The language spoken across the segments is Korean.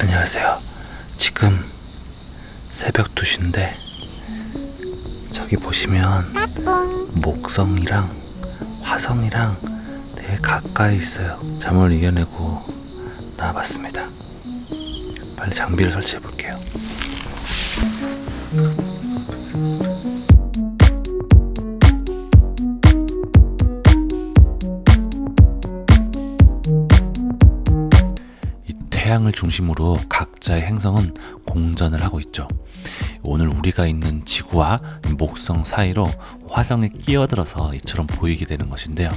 안녕하세요. 지금 새벽 2시인데 저기 보시면 목성이랑 화성이랑 되게 가까이 있어요. 잠을 이겨내고 나와봤습니다. 빨리 장비를 설치해 볼게요. 태양을 중심으로 각자의 행성은 공전을 하고 있죠. 오늘 우리가 있는 지구와 목성 사이로 화성이 끼어들어서 이처럼 보이게 되는 것인데요.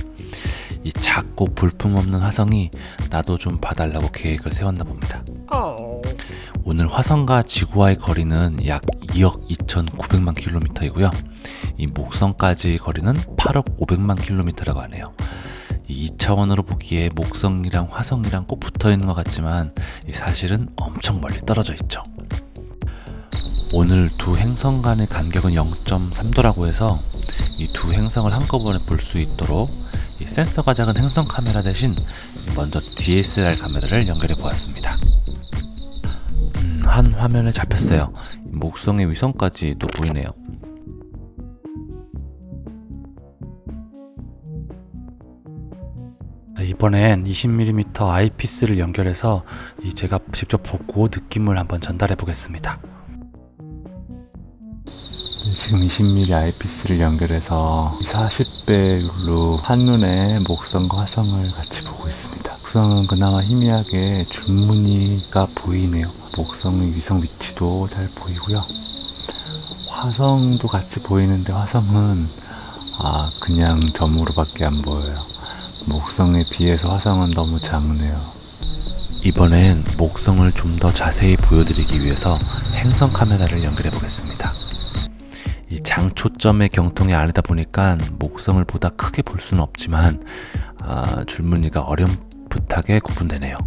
이 작고 볼품없는 화성이 나도 좀 봐달라고 계획을 세웠나 봅니다. 오늘 화성과 지구와의 거리는 약 2억 2,900만 킬로미터이고요. 이 목성까지 거리는 8억 500만 킬로미터라고 하네요. 이 2차원으로 보기에 목성이랑 화성이랑 꼭 붙어 있는 것 같지만 이 사실은 엄청 멀리 떨어져 있죠. 오늘 두 행성 간의 간격은 0.3도라고 해서 이 두 행성을 한꺼번에 볼 수 있도록 이 센서가 작은 행성 카메라 대신 먼저 DSLR 카메라를 연결해 보았습니다. 음, 한 화면에 잡혔어요. 목성의 위성까지 또 보이네요. 이번엔 20mm 아이피스를 연결해서 이 제가 직접 보고 느낌을 한번 전달해 보겠습니다. 지금 20mm 아이피스를 연결해서 40배율로 한눈에 목성과 화성을 같이 보고 있습니다. 목성은 그나마 희미하게 줄무늬가 보이네요. 목성의 위성 위치도 잘 보이고요. 화성도 같이 보이는데 화성은 아 그냥 점으로밖에 안 보여요. 목성에 비해서 화성은 너무 작네요. 이번엔 목성을 좀 더 자세히 보여드리기 위해서 행성 카메라를 연결해 보겠습니다. 이 장초점의 경통이 아니다 보니까 목성을 보다 크게 볼 수는 없지만 아, 줄무늬가 어렴풋하게 구분되네요.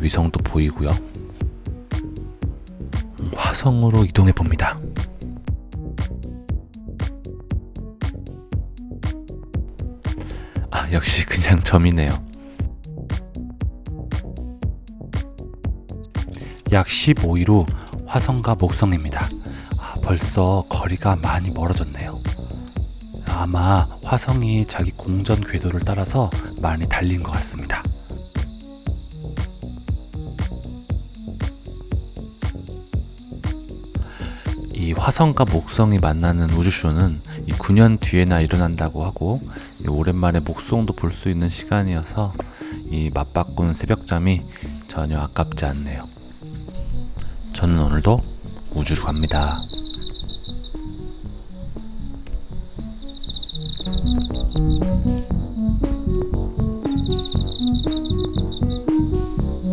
위성도 보이고요. 음, 화성으로 이동해 봅니다. 아, 역시 그냥 점이네요. 약 15위로 화성과 목성입니다. 아, 벌써 거리가 많이 멀어졌네요. 아마 화성이 자기 공전 궤도를 따라서 많이 달린 것 같습니다. 이 화성과 목성이 만나는 우주쇼는 이 9년 뒤에나 일어난다고 하고 이 오랜만에 목성도 볼 수 있는 시간이어서 이 맞바꾸는 새벽잠이 전혀 아깝지 않네요. 저는 오늘도 우주로 갑니다.